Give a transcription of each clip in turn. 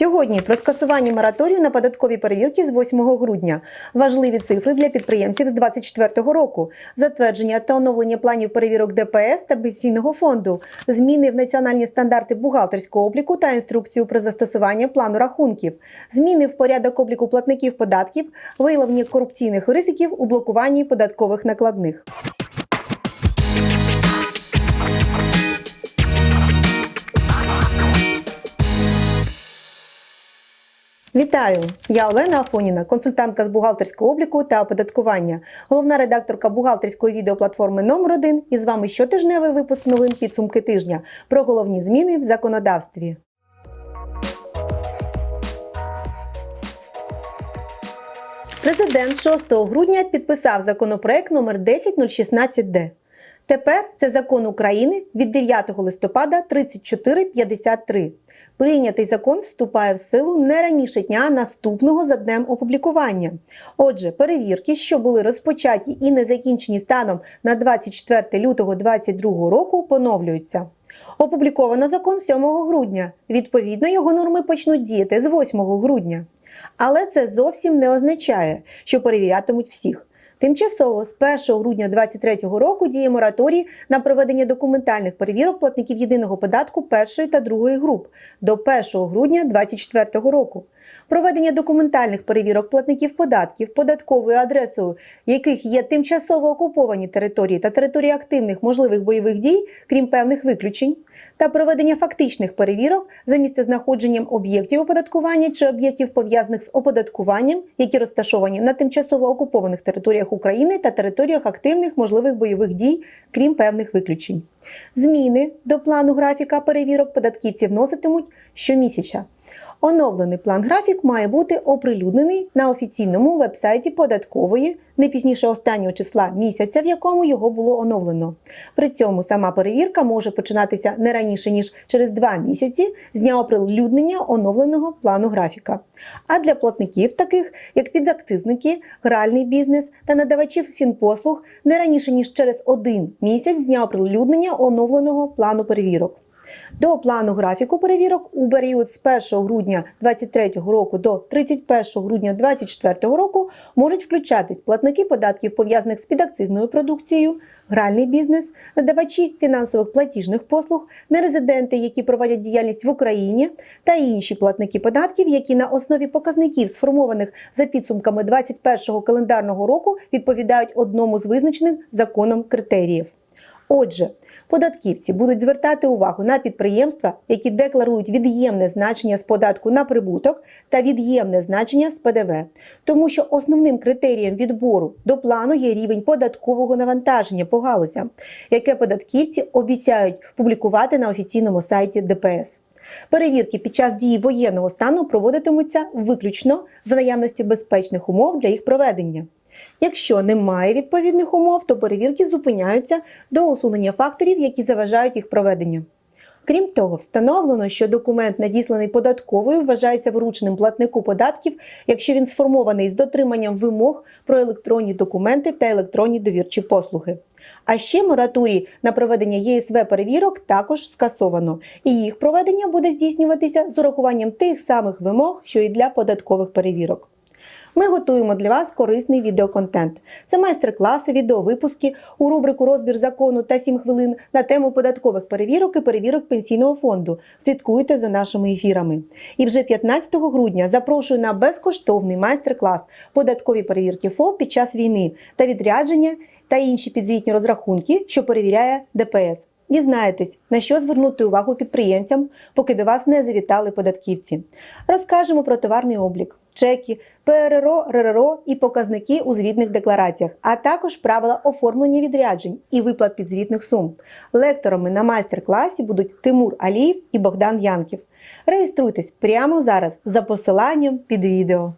Сьогодні про скасування мораторію на податкові перевірки з 8 грудня. Важливі цифри для підприємців з 2024 року, затвердження та оновлення планів перевірок ДПС та пенсійного фонду, зміни в національні стандарти бухгалтерського обліку та інструкцію про застосування плану рахунків, зміни в порядок обліку платників податків, виявлення корупційних ризиків у блокуванні податкових накладних. Вітаю! Я Олена Афоніна, консультантка з бухгалтерського обліку та оподаткування, головна редакторка бухгалтерської відеоплатформи номер 1 І з вами щотижневий випуск новин підсумки тижня про головні зміни в законодавстві. Президент 6 грудня підписав законопроект номер 10016-д. Тепер це закон України від 9 листопада 3453. Прийнятий закон вступає в силу не раніше дня наступного за днем опублікування. Отже, перевірки, що були розпочаті і не закінчені станом на 24 лютого 2022 року, поновлюються. Опубліковано закон 7 грудня. Відповідно, його норми почнуть діяти з 8 грудня. Але це зовсім не означає, що перевірятимуть всіх. Тимчасово з 1 грудня 2023 року діє мораторій на проведення документальних перевірок платників єдиного податку першої та другої груп до 1 грудня 2024 року. Проведення документальних перевірок платників податків податковою адресою, яких є тимчасово окуповані території та території активних можливих бойових дій, крім певних виключень, та проведення фактичних перевірок за місцезнаходженням об'єктів оподаткування чи об'єктів пов'язаних з оподаткуванням, які розташовані на тимчасово окупованих територіях України та територіях активних можливих бойових дій, крім певних виключень. Зміни до плану графіка перевірок податківці вноситимуть щомісяця. Оновлений план графік має бути оприлюднений на офіційному вебсайті податкової не пізніше останнього числа місяця, в якому його було оновлено. При цьому сама перевірка може починатися не раніше ніж через два місяці з дня оприлюднення оновленого плану графіка. А для платників, таких як підактизники, гральний бізнес та надавачів фінпослуг, не раніше ніж через один місяць з дня оприлюднення оновленого плану перевірок. До плану графіку перевірок у період з 1 грудня 2023 року до 31 грудня 2024 року можуть включатись платники податків пов'язаних з підакцизною продукцією, гральний бізнес, надавачі фінансових платіжних послуг, нерезиденти, які проводять діяльність в Україні, та інші платники податків, які на основі показників, сформованих за підсумками 2021 календарного року, відповідають одному з визначених законом критеріїв. Отже, податківці будуть звертати увагу на підприємства, які декларують від'ємне значення з податку на прибуток та від'ємне значення з ПДВ, тому що основним критерієм відбору до плану є рівень податкового навантаження по галузям, яке податківці обіцяють публікувати на офіційному сайті ДПС. Перевірки під час дії воєнного стану проводитимуться виключно за наявності безпечних умов для їх проведення. Якщо немає відповідних умов, то перевірки зупиняються до усунення факторів, які заважають їх проведенню. Крім того, встановлено, що документ, надісланий податковою, вважається врученим платнику податків, якщо він сформований з дотриманням вимог про електронні документи та електронні довірчі послуги. А ще мораторій на проведення ЄСВ перевірок також скасовано, і їх проведення буде здійснюватися з урахуванням тих самих вимог, що і для податкових перевірок. Ми готуємо для вас корисний відеоконтент. Це майстер-класи, відеовипуски у рубрику Розбір закону та 7 хвилин на тему податкових перевірок і перевірок пенсійного фонду. Слідкуйте за нашими ефірами. І вже 15 грудня запрошую на безкоштовний майстер-клас податкові перевірки ФОП під час війни та відрядження та інші підзвітні розрахунки, що перевіряє ДПС. Дізнаєтесь, на що звернути увагу підприємцям, поки до вас не завітали податківці. Розкажемо про товарний облік, чеки, ПРРО, РРО і показники у звітних деклараціях, а також правила оформлення відряджень і виплат підзвітних сум. Лекторами на майстер-класі будуть Тимур Аліїв і Богдан Янків. Реєструйтесь прямо зараз за посиланням під відео.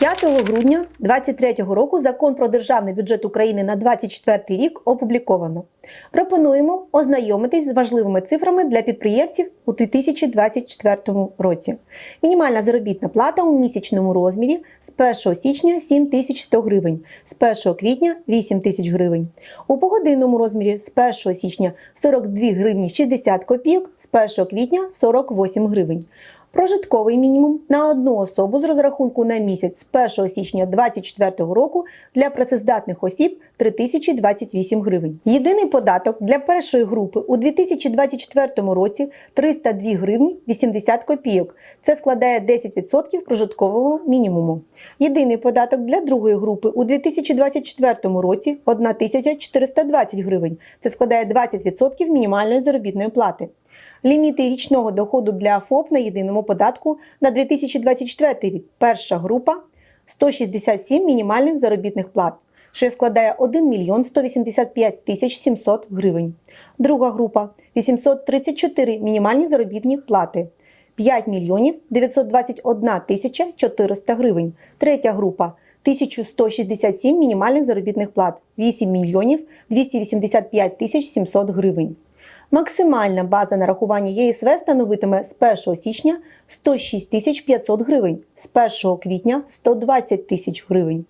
5 грудня 2023 року закон про державний бюджет України на 2024 рік опубліковано. Пропонуємо ознайомитись з важливими цифрами для підприємців у 2024 році. Мінімальна заробітна плата у місячному розмірі з 1 січня 7100 гривень, з 1 квітня 8 тисяч гривень. У погодинному розмірі з 1 січня 42 гривні 60 копійок, з 1 квітня 48 гривень. Прожитковий мінімум на одну особу з розрахунку на місяць з 1 січня 2024 року для працездатних осіб 3028 гривень. Єдиний податок для першої групи у 2024 році 302 гривні 80 копійок. Це складає 10% прожиткового мінімуму. Єдиний податок для другої групи у 2024 році 1420 гривень. Це складає 20% мінімальної заробітної плати. Ліміти річного доходу для ФОП на єдиному податку на 2024 рік. Перша група 167 мінімальних заробітних плат, що складає 1 мільйон 185 тисяч 700 гривень. Друга група 834 мінімальні заробітні плати. 5 мільйонів 921 тисяча 400 гривень. Третя група 1167 мінімальних заробітних плат, 8 мільйонів 285 тисяч 700 гривень. Максимальна база нарахування ЄСВ становитиме з 1 січня 106 тисяч 500 гривень, з 1 квітня 120 тисяч гривень.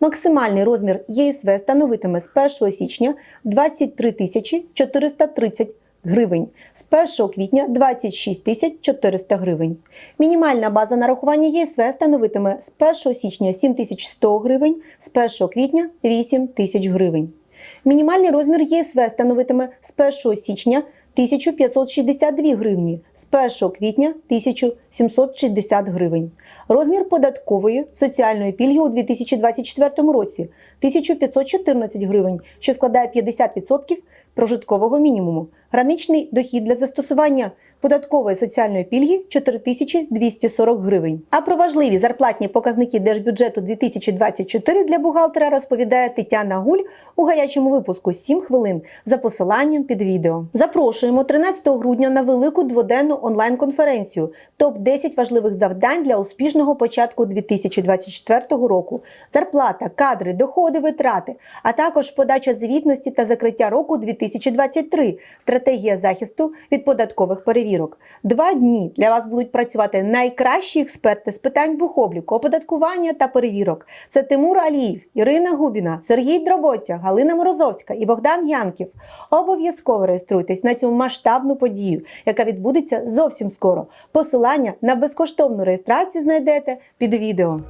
Максимальний розмір ЄСВ становитиме з 1 січня 23 тисячі 430 гривень, з 1 квітня 26 тисяч 400 гривень. Мінімальна база нарахування ЄСВ становитиме з 1 січня 7100 гривень, з 1 квітня 8 тисяч гривень. Мінімальний розмір ЄСВ становитиме з 1 січня 1562 гривні, з 1 квітня 1760 гривень. Розмір податкової соціальної пільги у 2024 році 1514 гривень, що складає 50% прожиткового мінімуму. Граничний дохід для застосування податкової соціальної пільги 4240 гривень. А про важливі зарплатні показники держбюджету 2024 для бухгалтера розповідає Тетяна Гуль у гарячому випуску 7 хвилин за посиланням під відео. Запрошуємо 13 грудня на велику дводенну онлайн-конференцію топ 10 важливих завдань для успішного початку 2024 року. Зарплата, кадри, доходи, витрати, а також подача звітності та закриття року 2023, стратегія захисту від податкових перевірок. Два дні для вас будуть працювати найкращі експерти з питань бухобліку, оподаткування та перевірок. Це Тимур Аліїв, Ірина Губіна, Сергій Дроботя, Галина Морозовська і Богдан Янків. Обов'язково реєструйтесь на цю масштабну подію, яка відбудеться зовсім скоро. Посилання на безкоштовну реєстрацію знайдете під відео.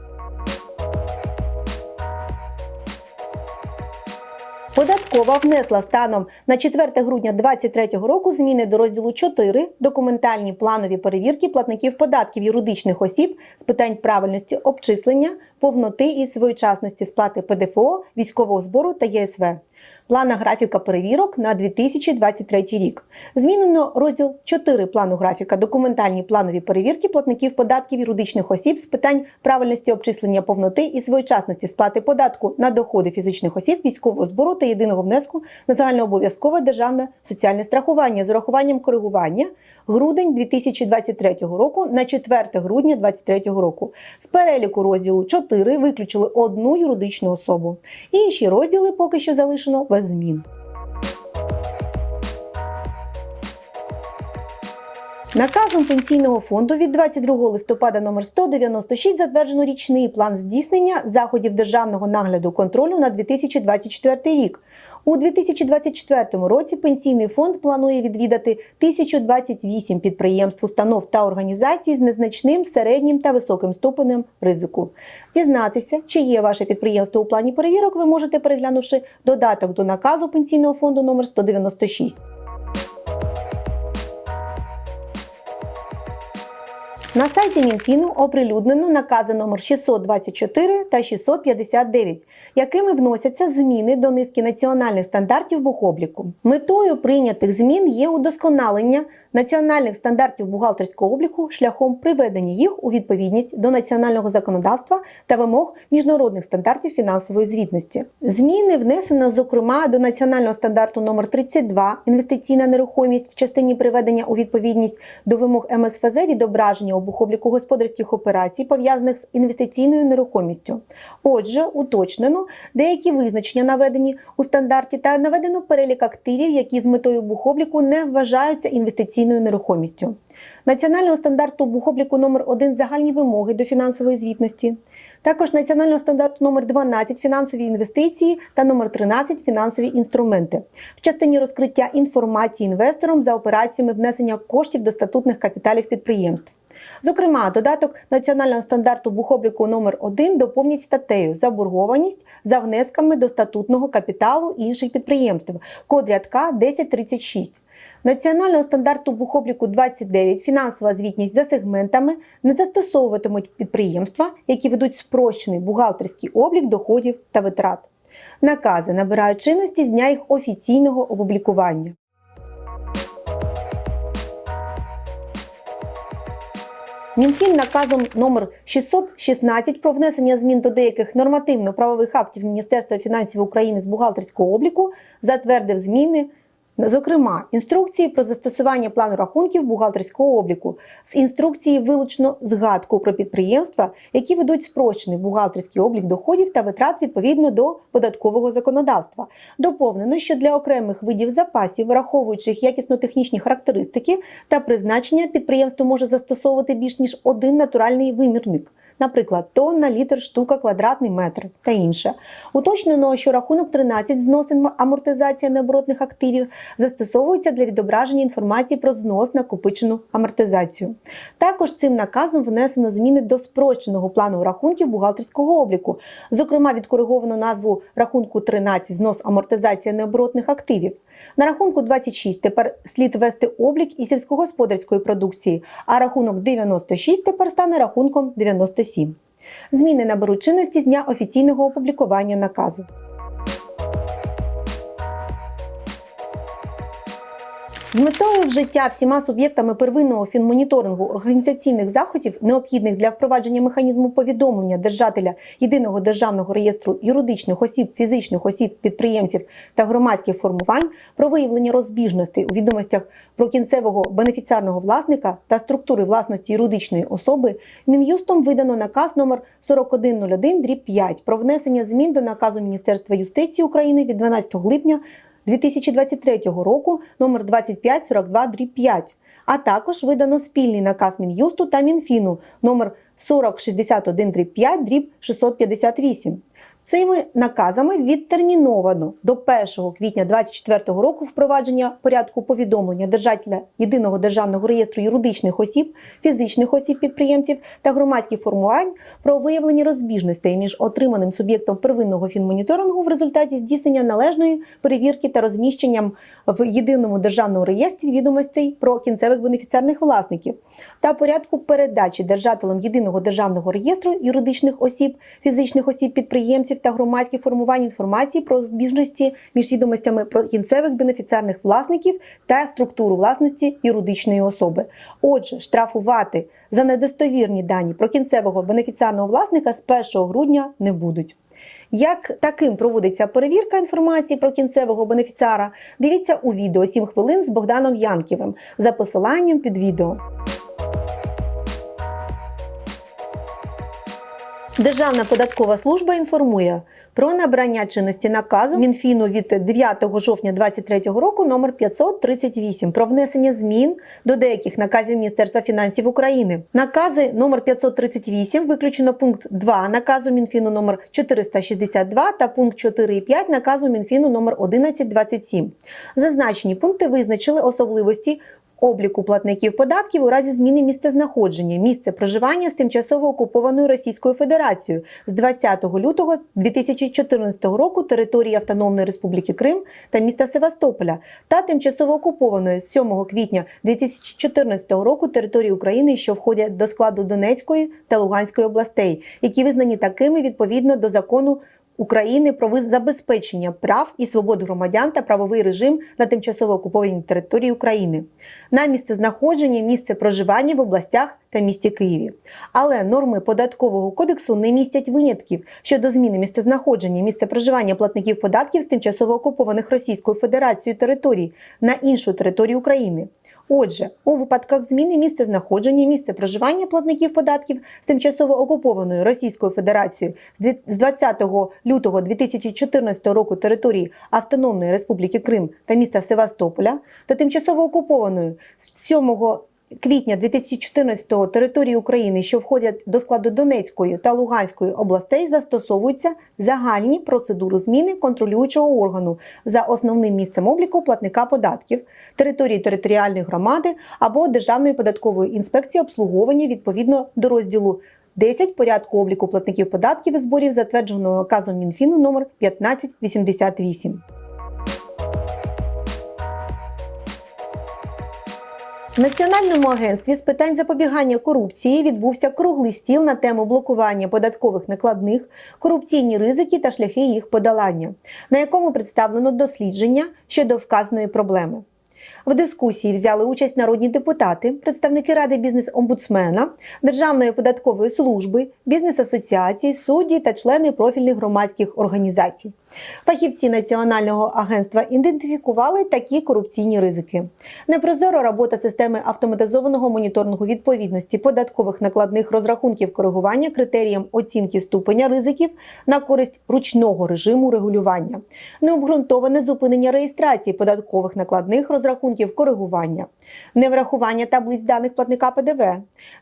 Податкова внесла станом на 4 грудня 2023 року зміни до розділу 4 документальні планові перевірки платників податків юридичних осіб з питань правильності обчислення, повноти і своєчасності сплати ПДФО, військового збору та ЄСВ. Плана графіка перевірок на 2023 рік. Змінено розділ 4 плану графіка документальні планові перевірки платників податків юридичних осіб з питань правильності обчислення повноти і своєчасності сплати податку на доходи фізичних осіб, військового збору та єдиного внеску на загальнообов'язкове державне соціальне страхування з урахуванням коригування грудень 2023 року на 4 грудня 2023 року. З переліку розділу 4 виключили одну юридичну особу. Інші розділи поки що залишено без змін. Наказом пенсійного фонду від 22 листопада номер 196 затверджено річний план здійснення заходів державного нагляду контролю на 2024 рік. У 2024 році пенсійний фонд планує відвідати 1028 підприємств, установ та організацій з незначним, середнім та високим ступенем ризику. Дізнатися, чи є ваше підприємство у плані перевірок, ви можете переглянувши додаток до наказу пенсійного фонду номер 196. На сайті Мінфіну оприлюднено накази номер 624 та 659, якими вносяться зміни до низки національних стандартів бухобліку. Метою прийнятих змін є удосконалення національних стандартів бухгалтерського обліку шляхом приведення їх у відповідність до національного законодавства та вимог міжнародних стандартів фінансової звітності. Зміни внесено зокрема до національного стандарту номер 32 інвестиційна нерухомість в частині приведення у відповідність до вимог МСФЗ відображення у бухобліку господарських операцій, пов'язаних з інвестиційною нерухомістю. Отже, уточнено деякі визначення наведені у стандарті та наведено перелік активів, які з метою бухобліку не вважаються інвестиційною нерухомістю. Національного стандарту бухобліку номер 1 загальні вимоги до фінансової звітності. Також національного стандарту номер 12 фінансові інвестиції та номер 13 фінансові інструменти в частині розкриття інформації інвесторам за операціями внесення коштів до статутних капіталів підприємств. Зокрема, додаток національного стандарту бухобліку номер 1 доповнять статтею заборгованість за внесками до статутного капіталу інших підприємств, код рядка 1036. Національного стандарту бухобліку 29 фінансова звітність за сегментами не застосовуватимуть підприємства, які ведуть спрощений бухгалтерський облік доходів та витрат. Накази набирають чинності з дня їх офіційного опублікування. Мінфін наказом номер 616 про внесення змін до деяких нормативно-правових актів Міністерства фінансів України з бухгалтерського обліку затвердив зміни. Зокрема, інструкції про застосування плану рахунків бухгалтерського обліку з інструкції вилучно згадку про підприємства, які ведуть спрощений бухгалтерський облік доходів та витрат відповідно до податкового законодавства. Доповнено, що для окремих видів запасів, враховуючи їх якісно-технічні характеристики та призначення, підприємство може застосовувати більш ніж один натуральний вимірник. Наприклад, тонна, літр, штука, квадратний метр та інше. Уточнено, що рахунок 13 зносин амортизація необоротних активів застосовується для відображення інформації про знос накопичену амортизацію. Також цим наказом внесено зміни до спрощеного плану рахунків бухгалтерського обліку. Зокрема, відкориговано назву рахунку 13 знос амортизація необоротних активів. На рахунку 26 тепер слід вести облік і сільськогосподарської продукції, а рахунок 96 тепер стане рахунком 97. Зміни наберуть чинності з дня офіційного опублікування наказу. З метою вжиття всіма суб'єктами первинного фінмоніторингу організаційних заходів, необхідних для впровадження механізму повідомлення держателя єдиного державного реєстру юридичних осіб, фізичних осіб, підприємців та громадських формувань про виявлення розбіжностей у відомостях про кінцевого бенефіціарного власника та структури власності юридичної особи, мін'юстом видано наказ номер 4101 5 про внесення змін до наказу Міністерства юстиції України від 12 липня 2023 року номер 2542 5 а також видано спільний наказ Мін'юсту та Мінфіну номер 4061 5 658. Цими наказами відтерміновано до 1 квітня 2024 року впровадження порядку повідомлення держателя єдиного державного реєстру юридичних осіб, фізичних осіб підприємців та громадських формувань про виявлення розбіжностей між отриманим суб'єктом первинного фінмоніторингу в результаті здійснення належної перевірки та розміщенням в єдиному державному реєстрі відомостей про кінцевих бенефіціарних власників та порядку передачі держателем єдиного державного реєстру юридичних осіб, фізичних осіб підприємців та громадських формувань інформації про збіжності між відомостями про кінцевих бенефіціарних власників та структуру власності юридичної особи. Отже, штрафувати за недостовірні дані про кінцевого бенефіціарного власника з 1 грудня не будуть. Як таким проводиться перевірка інформації про кінцевого бенефіціара, дивіться у відео 7 хвилин з Богданом Янківим за посиланням під відео. Державна податкова служба інформує про набрання чинності наказу Мінфіну від 9 жовтня 2023 року номер 538 про внесення змін до деяких наказів Міністерства фінансів України. Накази номер 538 виключено пункт 2 наказу Мінфіну номер 462 та пункт 4 і 5 наказу Мінфіну номер 1127. Зазначені пункти визначили особливості обліку платників податків у разі зміни місцезнаходження, місце проживання з тимчасово окупованою Російською Федерацією з 20 лютого 2014 року території Автономної Республіки Крим та міста Севастополя та тимчасово окупованої з 7 квітня 2014 року території України, що входять до складу Донецької та Луганської областей, які визнані такими відповідно до закону. України про забезпечення прав і свобод громадян та правовий режим на тимчасово окупованій території України, на місце знаходження, місце проживання в областях та місті Києві. Але норми податкового кодексу не містять винятків щодо зміни місцезнаходження, місце проживання платників податків з тимчасово окупованих Російською Федерацією територій на іншу територію України. Отже, у випадках зміни місця знаходження, місце проживання платників податків з тимчасово окупованою Російською Федерацією з дві- з 20 лютого 2014 року території Автономної Республіки Крим та міста Севастополя та тимчасово окупованою з 7 квітня 2014-го території України, що входять до складу Донецької та Луганської областей, застосовуються загальні процедури зміни контролюючого органу за основним місцем обліку платника податків, території територіальної громади або Державної податкової інспекції обслуговування відповідно до розділу 10 порядку обліку платників податків і зборів, затвердженого наказом Мінфіну номер 1588. В Національному агентстві з питань запобігання корупції відбувся круглий стіл на тему блокування податкових накладних, корупційні ризики та шляхи їх подолання, на якому представлено дослідження щодо вказаної проблеми. В дискусії взяли участь народні депутати, представники Ради бізнес-омбудсмена, Державної податкової служби, бізнес-асоціації, судді та члени профільних громадських організацій. Фахівці Національного агентства ідентифікували такі корупційні ризики: непрозора робота системи автоматизованого моніторингу відповідності податкових накладних розрахунків коригування критеріям оцінки ступеня ризиків на користь ручного режиму регулювання, необґрунтоване зупинення реєстрації податкових накладних розрахунків коригування, неврахування таблиць даних платника ПДВ,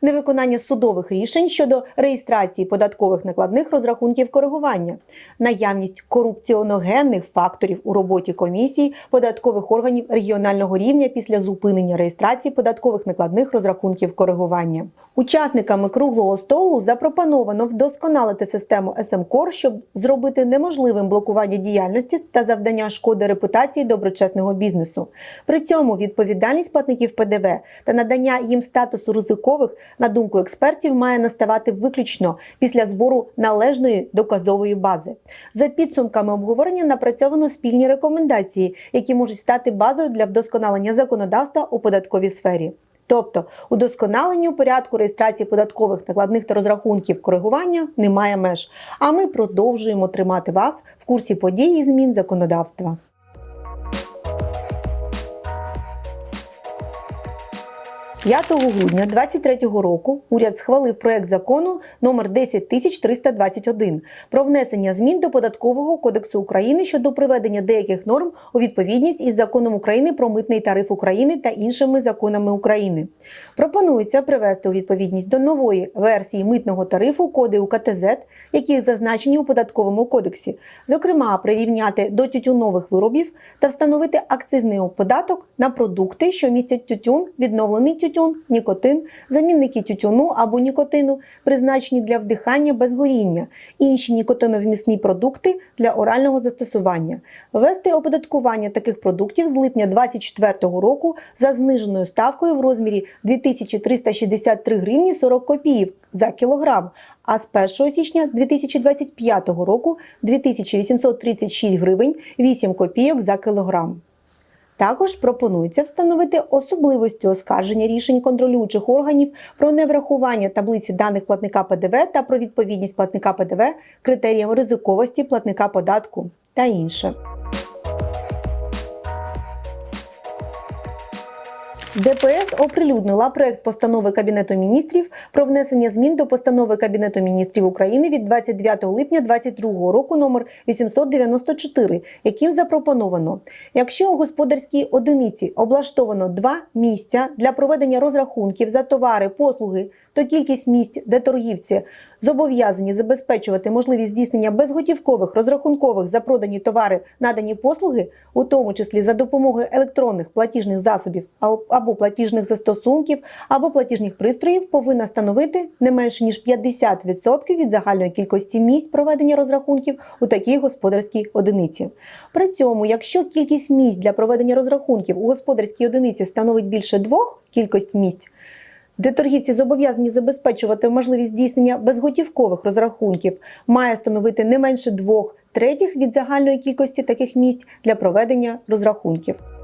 невиконання судових рішень щодо реєстрації податкових накладних розрахунків коригування, наявність корупціоногенних факторів у роботі комісій податкових органів регіонального рівня після зупинення реєстрації податкових накладних розрахунків коригування. Учасниками круглого столу запропоновано вдосконалити систему СМКОР, щоб зробити неможливим блокування діяльності та завдання шкоди репутації доброчесного бізнесу. При цьому відповідальність платників ПДВ та надання їм статусу ризикових, на думку експертів, має наставати виключно після збору належної доказової бази. За підсумками обговорення напрацьовано спільні рекомендації, які можуть стати базою для вдосконалення законодавства у податковій сфері. Тобто удосконаленню порядку реєстрації податкових накладних та розрахунків коригування немає меж. А ми продовжуємо тримати вас в курсі подій і змін законодавства. «5 грудня 2023 року уряд схвалив проект закону номер 10321 про внесення змін до податкового кодексу України щодо приведення деяких норм у відповідність із законом України про митний тариф України та іншими законами України. Пропонується привести у відповідність до нової версії митного тарифу коди УКТЗ, які зазначені у податковому кодексі, зокрема прирівняти до тютюнових виробів та встановити акцизний податок на продукти, що містять тютюн, відновлений тютюн, нікотин, замінники тютюну або нікотину, призначені для вдихання без горіння, інші нікотиновмісні продукти для орального застосування, ввести оподаткування таких продуктів з липня 2024 року за зниженою ставкою в розмірі 2363 гривні 40 копійок за кілограм, а з 1 січня 2025 року 2836 гривень 8 копійок за кілограм. Також пропонується встановити особливості оскарження рішень контролюючих органів про неврахування таблиці даних платника ПДВ та про відповідність платника ПДВ критеріям ризиковості платника податку та інше. ДПС оприлюднила проект постанови Кабінету міністрів про внесення змін до постанови Кабінету міністрів України від 29 липня 2022 року номер 894, яким запропоновано, якщо у господарській одиниці облаштовано два місця для проведення розрахунків за товари, послуги, то кількість місць, де торгівці зобов'язані забезпечувати можливість здійснення безготівкових розрахункових за продані товари, надані послуги, у тому числі за допомогою електронних платіжних засобів а- або платіжних застосунків, або платіжних пристроїв, повинна становити не менше ніж 50% від загальної кількості місць проведення розрахунків у такій господарській одиниці. При цьому, якщо кількість місць для проведення розрахунків у господарській одиниці становить більше двох кількість місць, де торгівці зобов'язані забезпечувати можливість здійснення безготівкових розрахунків, має становити не менше двох третіх від загальної кількості таких місць для проведення розрахунків.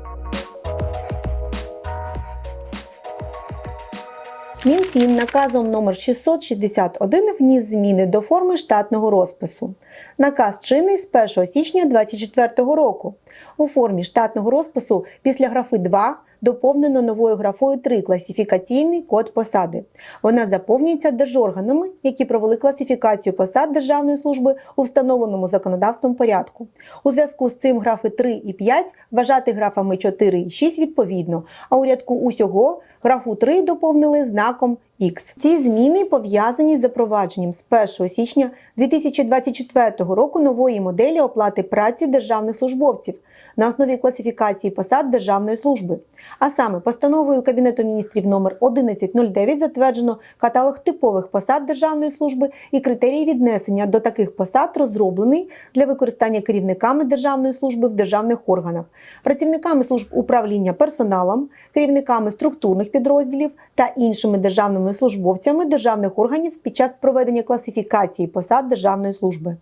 Мінфін наказом номер 661 вніс зміни до форми штатного розпису. Наказ чинний з 1 січня 2024 року. У формі штатного розпису після графи 2 доповнено новою графою 3 класифікаційний код посади. Вона заповнюється держорганами, які провели класифікацію посад державної служби у встановленому законодавством порядку. У зв'язку з цим графи 3 і 5 вважати графами 4 і 6 відповідно, а у рядку усього графу 3 доповнили знаком X. Ці зміни пов'язані з запровадженням з 1 січня 2024 року нової моделі оплати праці державних службовців на основі класифікації посад державної служби. А саме постановою Кабінету міністрів номер 1109 затверджено каталог типових посад державної служби і критерії віднесення до таких посад розроблений для використання керівниками державної служби в державних органах, працівниками служб управління персоналом, керівниками структурних підрозділів та іншими державними службовцями державних органів під час проведення класифікації посад державної служби.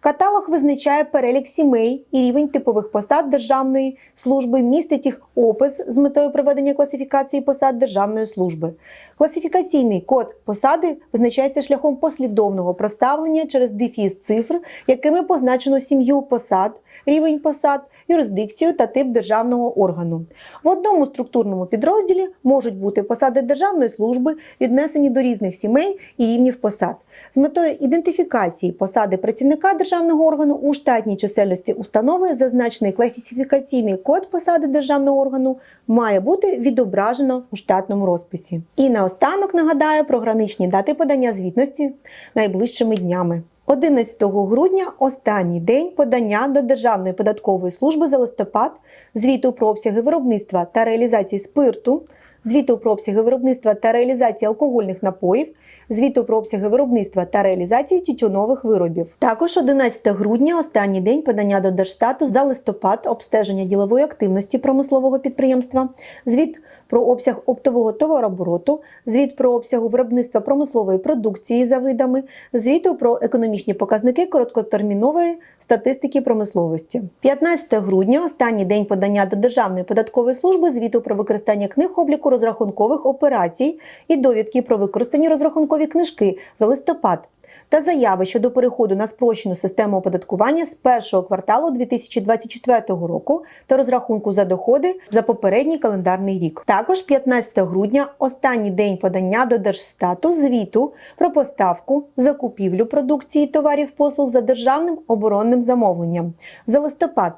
Каталог визначає перелік сімей і рівень типових посад державної служби, містить їх опис з метою проведення класифікації посад державної служби. Класифікаційний код посади визначається шляхом послідовного проставлення через дефіс цифр, якими позначено сім'ю посад, рівень посад, юрисдикцію та тип державного органу. В одному структурному підрозділі можуть бути посади державної служби, віднесені до різних сімей і рівнів посад. З метою ідентифікації посади працівника державного органу у штатній чисельності установи зазначений класифікаційний код посади державного органу має бути відображено у штатному розписі. І наостанок нагадаю про граничні дати подання звітності найближчими днями. 11 грудня останній день подання до Державної податкової служби за листопад звіту про обсяги виробництва та реалізації спирту, звіту про обсяги виробництва та реалізації алкогольних напоїв, звіту про обсяги виробництва та реалізації тютюнових виробів. Також 11 грудня останній день подання до Держстату за листопад обстеження ділової активності промислового підприємства, звіт про обсяг оптового товарообороту, звіт про обсягу виробництва промислової продукції за видами, звіту про економічні показники короткотермінової статистики промисловості. 15 грудня останній день подання до Державної податкової служби звіту про використання книг обліку розрахункових операцій і довідки про використані розрахункові книжки за листопад. Та заяви щодо переходу на спрощену систему оподаткування з першого кварталу 2024 року та розрахунку за доходи за попередній календарний рік. Також 15 грудня останній день подання до Держстату звіту про поставку, закупівлю продукції товарів послуг за державним оборонним замовленням за листопад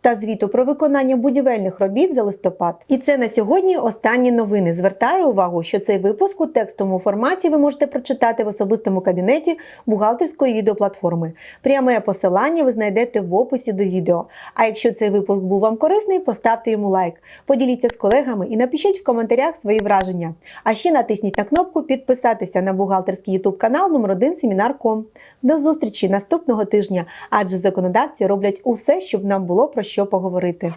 та звіту про виконання будівельних робіт за листопад. І це на сьогодні останні новини. Звертаю увагу, що цей випуск у текстовому форматі ви можете прочитати в особистому кабінеті бухгалтерської відеоплатформи. Пряме посилання ви знайдете в описі до відео. А якщо цей випуск був вам корисний, поставте йому лайк, поділіться з колегами і напишіть в коментарях свої враження. А ще натисніть на кнопку підписатися на бухгалтерський YouTube канал номер 1 Семінар.ком. До зустрічі наступного тижня, адже законодавці роблять усе, щоб нам було про що поговорити.